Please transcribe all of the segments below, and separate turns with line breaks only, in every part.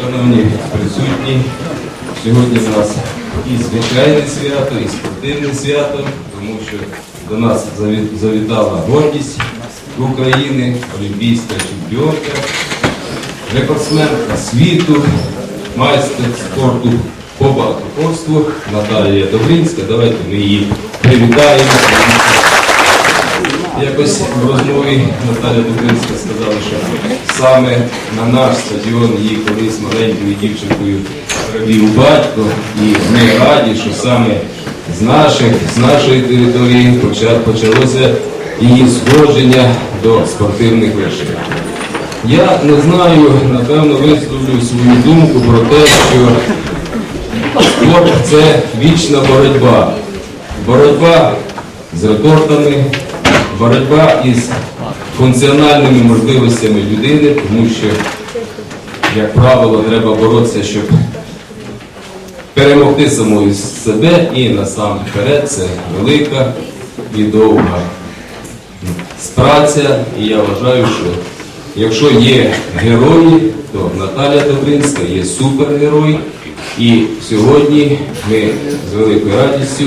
Шановні присутні, сьогодні в нас і звичайне свято, і спортивне свято, тому що до нас завітала гордість України, олімпійська чемпіонка, рекордсменка світу, майстер спорту по багатоходству Наталія Добринська. Давайте ми її привітаємо. Якось в розмові Наталя Дубинська сказала, що саме на наш стадіон її колись маленькою дівчинкою привів батько, і ми раді, що саме з наших, з нашої території поча- почалося її сходження до спортивних вершин. Я не знаю, напевно, висловлю свою думку про те, що спорт це вічна боротьба. Боротьба з рекордами, боротьба із функціональними можливостями людини, тому що, як правило, треба боротися, щоб перемогти самою себе і насамперед це велика і довга праця. І я вважаю, що якщо є герої, то Наталя Добринська є супергерой. І сьогодні ми з великою радістю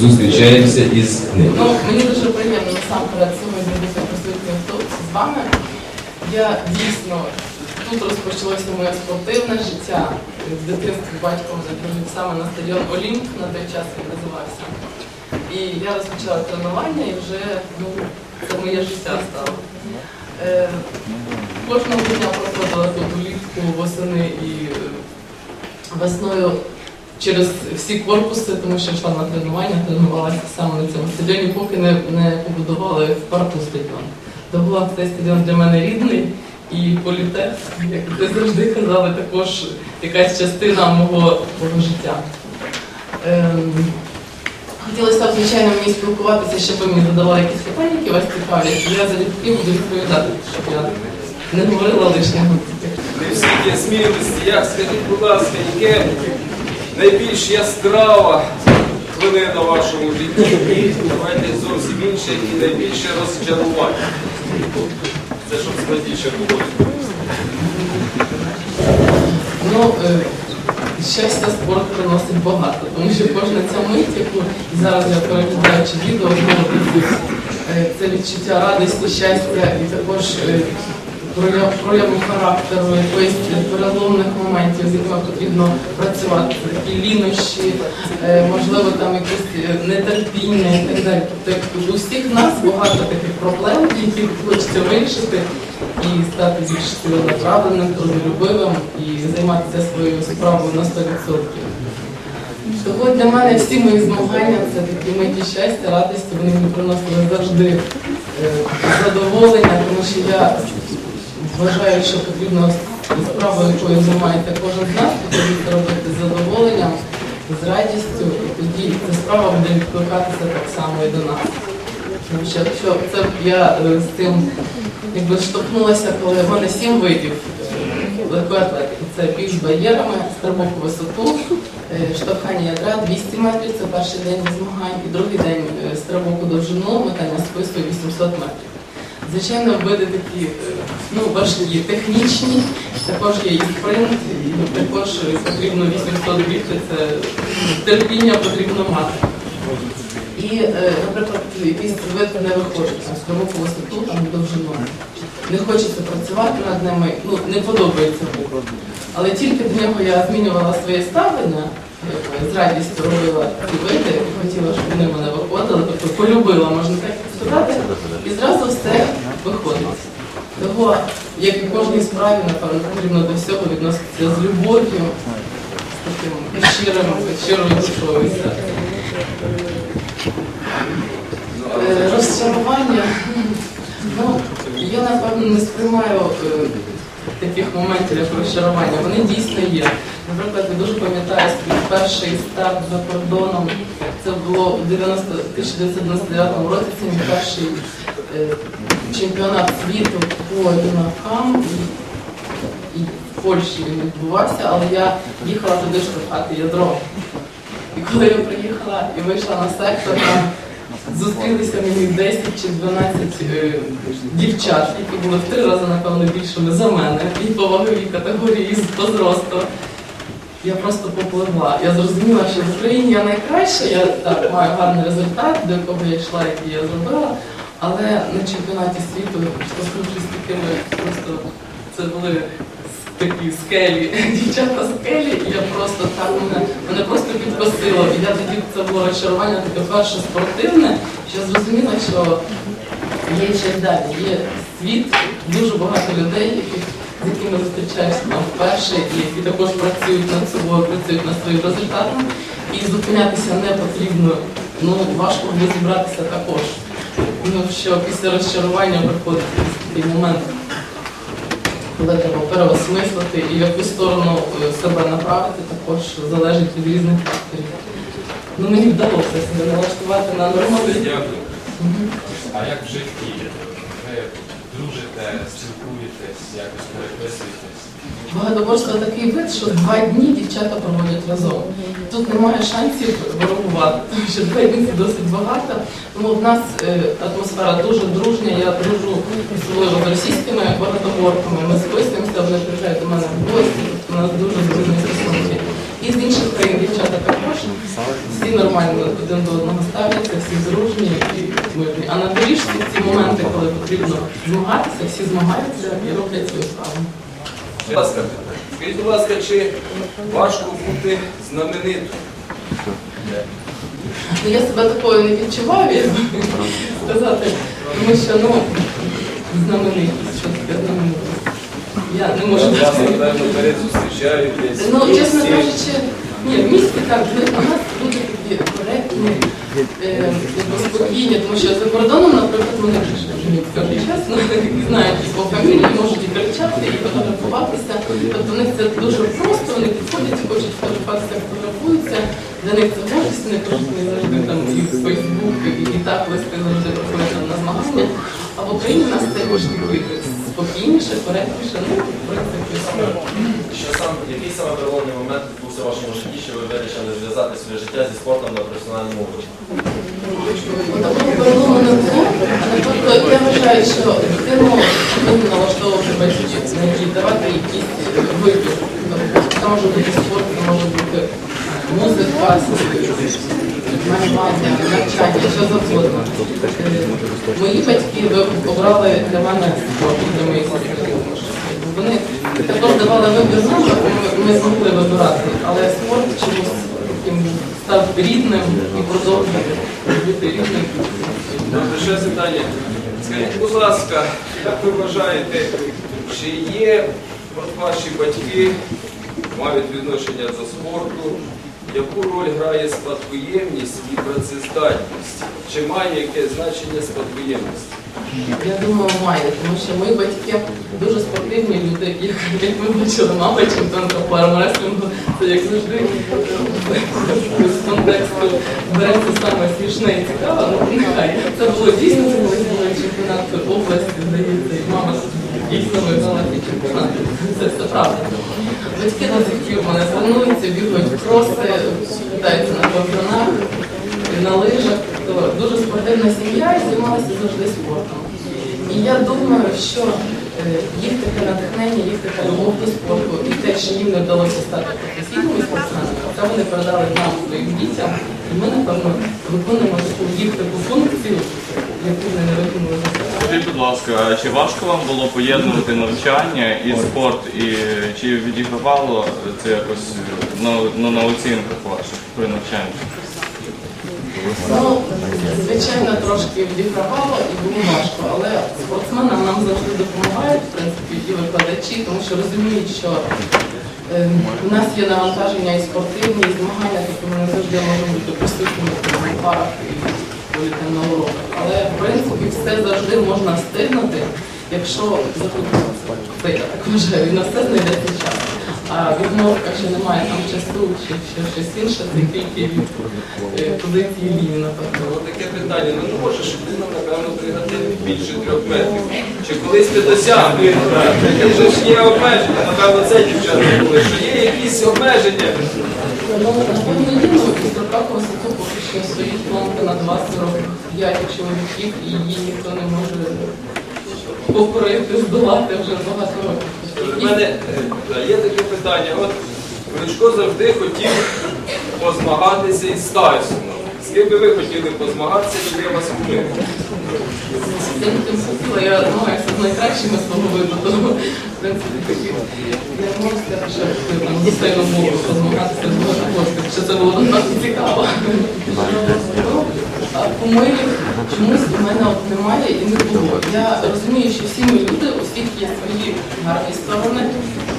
зустрічаємося із ним.
Ну, мені дуже приємно насамперед сьогодні бути присутнім з вами. Я дійсно тут розпочалося моє спортивне життя. В дитинстві батьком закрив саме на стадіон Олімп на той час він називався. І я розпочала тренування і вже ну, це моє життя стало. Е, кожного дня проходила тут улітку восени і е, весною через всі корпуси, тому що йшла на тренування, тренувалася саме на цьому стадіоні, поки не, не побудували в парту стадіон. То була цей стадіон для мене рідний і політех, як ви завжди казали, також якась частина мого, мого життя. Ем, Хотілося б, звичайно, мені спілкуватися, щоб ви мені задавали якісь питання, які вас цікавлять. Я залюбки буду відповідати, щоб я не говорила лишнього.
Не всіх є сміливості. Як скажіть, будь ласка, яке найбільш яскрава хвилина в вашому житті? Давайте зовсім інше і найбільше розчарування. Це щоб складніше було.
Ну, е, щастя спорт приносить багато, тому що кожна ця мить, яку зараз я переглядаючи відео, знову дивлюсь, е, це відчуття радості, щастя і також е, прояву характеру, якоїсь переломних моментів, з якими потрібно працювати, такі лінощі, е, можливо, там якесь е, нетерпіння і так далі. Тобто у всіх нас багато таких проблем, які хочеться вирішити і стати більш ціленаправленим, трудолюбивим і займатися своєю справою на 100%. Того для мене всі мої змагання це такі миті щастя, радості, вони мені приносили завжди е, задоволення, тому що я вважаю, що потрібно справу, якою займається кожен з нас, потрібно робити з задоволенням, з радістю, і тоді ця справа буде відкликатися так само і до нас. Тому що якщо це я е, з цим якби штовхнулася, коли в мене сім видів е, легкої атлетики. Це біг з бар'єрами, стрибок у висоту, е, штовхання ядра 200 метрів, це перший день змагань, і другий день стрибок у довжину, метання спису 800 метрів. Звичайно, види такі е, ну, важкі, технічні, також є і спринт, і також потрібно 800 бігти, це ну, терпіння потрібно мати. І, е, наприклад, якийсь вид не виходить, там, стрибок у висоту, там довжину. Не хочеться працювати над ними, ну не подобається. Але тільки до нього я змінювала своє ставлення, з радістю робила ці види хотіла, щоб вони мене виходили, тобто полюбила, можна так сказати, і зразу все виходить. Того, як і кожній справі, напевно, потрібно до всього відноситися з любов'ю, з таким щирим, щирою душою. Е, Розчарування. Ну, я напевно не сприймаю е, таких моментів, як розчарування. Вони дійсно є. Наприклад, я дуже пам'ятаю свій перший старт за кордоном. Це було 90 1999 році. Це мій перший чемпіонат світу по юнакам. І, і в Польщі він відбувався, але я їхала туди штовхати ядро. І коли я приїхала і вийшла на сектор, там зустрілися мені 10 чи 12 е, дівчат, які були в три рази, напевно, більшими за мене, і по ваговій категорії, і по зросту. Я просто попливла. Я зрозуміла, що в Україні я найкраща, я так маю гарний результат, до якого я йшла, який я зробила. Але на чемпіонаті світу, стосуючись такими, просто це були такі скелі, дівчата скелі, і я просто так мене, мене просто підкосило. І я тоді це було розчарування таке перше спортивне, що я зрозуміла, що є ще далі. Є світ, дуже багато людей, які, з якими зустрічаюся там вперше, і які також працюють над собою, працюють над своїм результатом. І зупинятися не потрібно. Ну, важко буде зібратися також. Ну, що після розчарування приходить такий момент, коли треба переосмислити і в яку сторону е, себе направити, також залежить від різних факторів. Ну, мені вдалося себе налаштувати на нормальну.
Дякую.
А як в житті? Спілкуєтесь, якось переписуєтесь?
Багатоборство такий вид, що два дні дівчата проводять разом. Тут немає шансів ворогувати, тому що два дні досить багато. Тому в нас е, атмосфера дуже дружня. Я дружу особливо з російськими багатоборками. Ми списуємося, вони приїжджають до мене в гості. У нас дуже дружні стосунки. І з інших країн дівчата також. Всі нормально один до одного ставляться, всі дружні мирні. А на доріжці ці моменти, коли потрібно змагатися, всі змагаються і роблять свою справу.
Будь ласка, скажіть, будь ласка, чи важко бути знаменитим?
Ну, Я себе такою не відчуваю, як сказати, тому що ну, знаменитість, що таке знаменитість. Я не можу сказати. Ну, чесно кажучи, ні, в місті так, у нас люди коректні, спокійні, тому що за кордоном, наприклад, вони скажу чесно, знають по фамілії, можуть і кричати, і фотографуватися. Тобто в них це дуже просто, вони підходять хочуть фотографуватися, фотографуються. Для них це гордість, вони не завжди там і в Фейсбук, і, так листи завжди приходять на змагання. А в Україні нас це такі спокійніше, коректніше, ну, в принципі,
Що сам, який саме переломний момент відбувся в вашому житті, що ви вирішили зв'язати своє життя зі спортом на професіональному
було. Тобто я вважаю, що дитину повинна налаштовувати батьків, які давати якісь вибір. Це може бути спорт, це може бути музика, малювання, навчання, що завгодно. Мої батьки обрали для мене спорт, для моєї сестри. Вони також давали вибір нам, ми, змогли вибирати, але спорт таким став рідним і продовжує бути рідним.
Добре, ще питання. Скажіть, будь ласка, як ви вважаєте, чи є от ваші батьки мають відношення до спорту? Яку роль грає спадкоємність і працездатність? Чи має яке значення спадкоємність?
Я думаю, має, тому що мої батьки дуже спортивні люди, як, як ви бачили, мама чемпіонка по армреслінгу, це як завжди е, з контексту береться саме смішне і цікаве, ну нехай. Це було дійсно, це чемпіонат області, здається, і мама дійсно виграла ці чемпіонати. Це все правда. Батьки до сих пір мене тренуються, бігають в кроси, катаються на ковзанах на лижах, то дуже спортивна сім'я і займалася завжди спортом. І я думаю, що е, їх таке натхнення, їх така любов до спорту і те, що їм не вдалося стати професійними спортсменами, це вони передали нам своїм дітям, і ми, напевно, виконуємо їх таку функцію, яку вони не виконували.
Скажіть, будь ласка, чи важко вам було поєднувати навчання і спорт, і чи відігравало це якось на, ну, на оцінках ваших при навчанні?
Ну, звичайно, трошки відігравало і було важко, але спортсменам нам завжди допомагають, в принципі, і викладачі, тому що розуміють, що е, у нас є навантаження і спортивні, і змагання, тобто ми не завжди можемо бути присутніми на парах і ходити на уроках. Але в принципі все завжди можна встигнути, якщо захопитися. Це я так вважаю, і на все знайдеться час. А відмовка, що немає там часу, чи ще щось інше, це тільки від е, позиції лінії, напевно.
Таке питання. Ну не може ж людина, напевно, пригати більше трьох метрів. Чи колись ти досягли? Таке ж є обмеження, напевно, це дівчата були, що є якісь обмеження.
Поки що стоїть планка на 2,45 чоловіків, і її ніхто не може покорити, здолати вже багато років.
У мене е, є таке питання. От Кличко завжди хотів позмагатися із Тайсоном. З ким би ви хотіли позмагатися, щоб я вас кумир?
Я не тим хотіла, я намагаюся з найкращими свого тому в принципі такі. Я можу сказати, що я там зустріну можу позмагатися з що це було насправді цікаво. Ну, А чомусь у мене от немає і не було. Я розумію, що всі ми люди, у всіх є свої гарні сторони,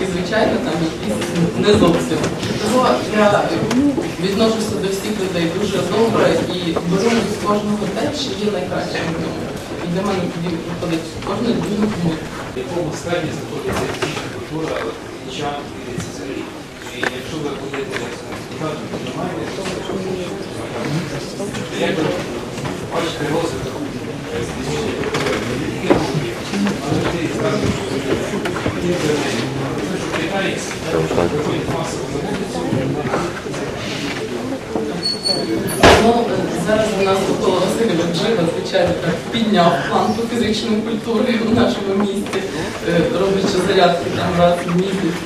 і звичайно там якісь не зовсім. Тому я відношуся до всіх людей дуже добре і беру від кожного те, що є найкращим. І для мене тоді виходить кожна людина.
В якому стані знаходиться фізична культура чан і цезарі. І якщо ви будете сказати, то немає, то як ви бачите розвиток е,
Ну, зараз у нас Микола Васильович Жива, звичайно, так підняв планку фізичної культури в нашому місті, е, роблячи зарядки там раз в місяць.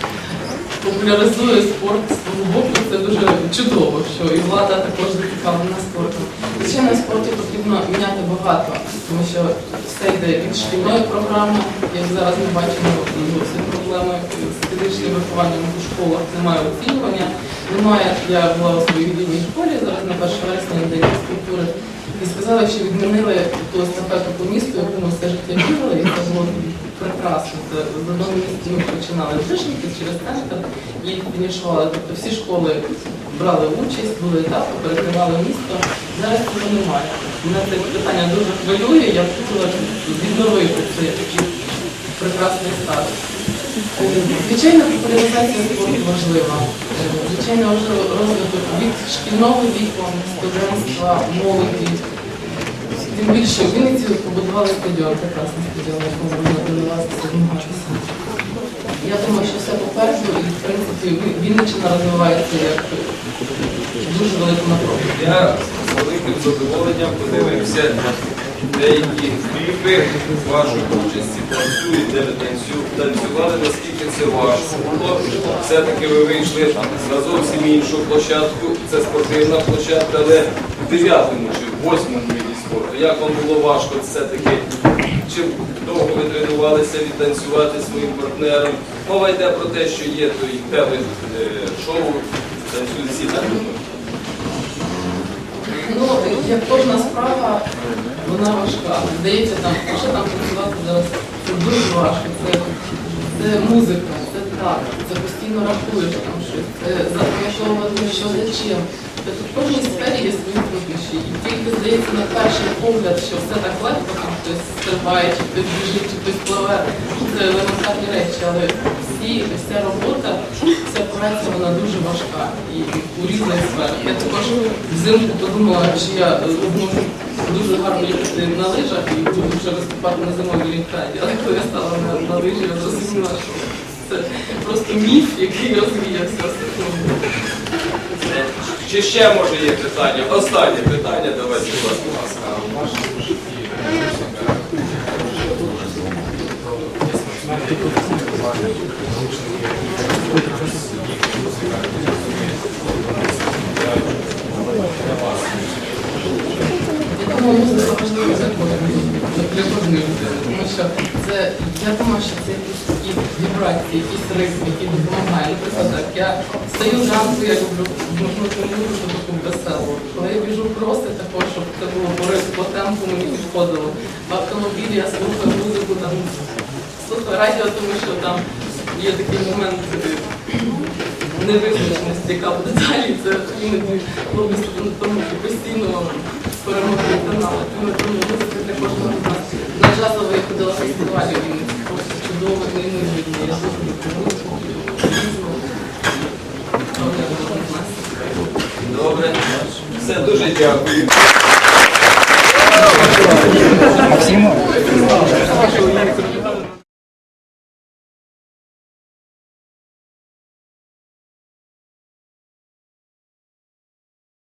Популяризує спорт з свого боку, це дуже чудово, що і влада також зацікавлена спортом. Звичайно, в спорті потрібно міняти багато, тому що все йде від шкільної програми, як зараз ми бачимо, зовсім проблеми з фізичним вихованням у школах, немає оцінювання, немає, я була у своїй рідній школі, зараз на 1 вересня на день і сказали, що відмінили ту естафету по місту, яку ми все життя бігали, і це було прекрасно. Це з одного місця ми починали вишеньки через центр і фінішували. Тобто всі школи брали участь, були етапи, перекривали місто. Зараз цього немає. Мене це питання дуже хвилює, я б хотіла відновити цей прекрасний статус. Звичайно, популяризація спорту важлива. Звичайно, розвиток від шкільного віку, студентства, молоді. Тим більше в Вінниці побудували стадіон, прекрасний стадіон, якому можна тренуватися, змагатися. Я думаю, що все попереду і в принципі Ві- Вінниччина розвивається як дуже велика напруга.
Я з великим задоволенням подивився деякі кліпи вашої участі. Танцюють, де ви танцювали, наскільки це важко. Все-таки ви вийшли на зовсім іншу площадку. Це спортивна площадка, але в дев'ятому чи в восьмому виді спорту. Як вам було важко все-таки? Чи довго ви тренувалися відтанцювати своїм партнером? Мова йде про те, що є той певний е, шоу, танцюють всі так.
Ну, як кожна справа, вона важка. Здається, там, що там працювати зараз, це дуже важко. Це, це музика, це так, це постійно рахуєш там щось, це запам'ятовувати, що за чим. Тобто в кожній сфері є свої труднощі. І тільки здається на перший погляд, що все так легко, там хтось стрибає, чи хтось біжить, чи хтось пливе. Це елементарні речі, але всі, вся робота, вся праця, вона дуже важка і у різних сферах. Я також взимку подумала, чи я е, зможу дуже гарно їхати на лижах і буду вже виступати на зимовій олімпіаді. Але коли я стала на, на лижі, я зрозуміла, що це просто міф, який розвіявся секунду.
Чи ще може є питання? Останнє питання, давайте, будь ласка.
а в вашому житті е, музика, є спортсмени, які розвивають научники, їх музика, для вас.
Я думаю, музика важлива для кожної для кожної людини, тому що це я думаю, що це якісь вібрації, якісь ритм, які допомагають. Наприклад, я стаю зранку, я люблю вмикнути музику таку веселу. Коли я біжу просто також, щоб це було по темпу мені підходило. В автомобілі я слухаю музику, там слухаю радіо, тому що там є такий момент. невизначеності, яка буде далі, це іноді на тому, що постійно перемогли канали. Тому тому музика для кожного з нас. На джазове я ходила фестивалі, він просто чудово, неймовірний. Я люблю музику, різну.
Добре. Все, дуже дякую.
Максиму.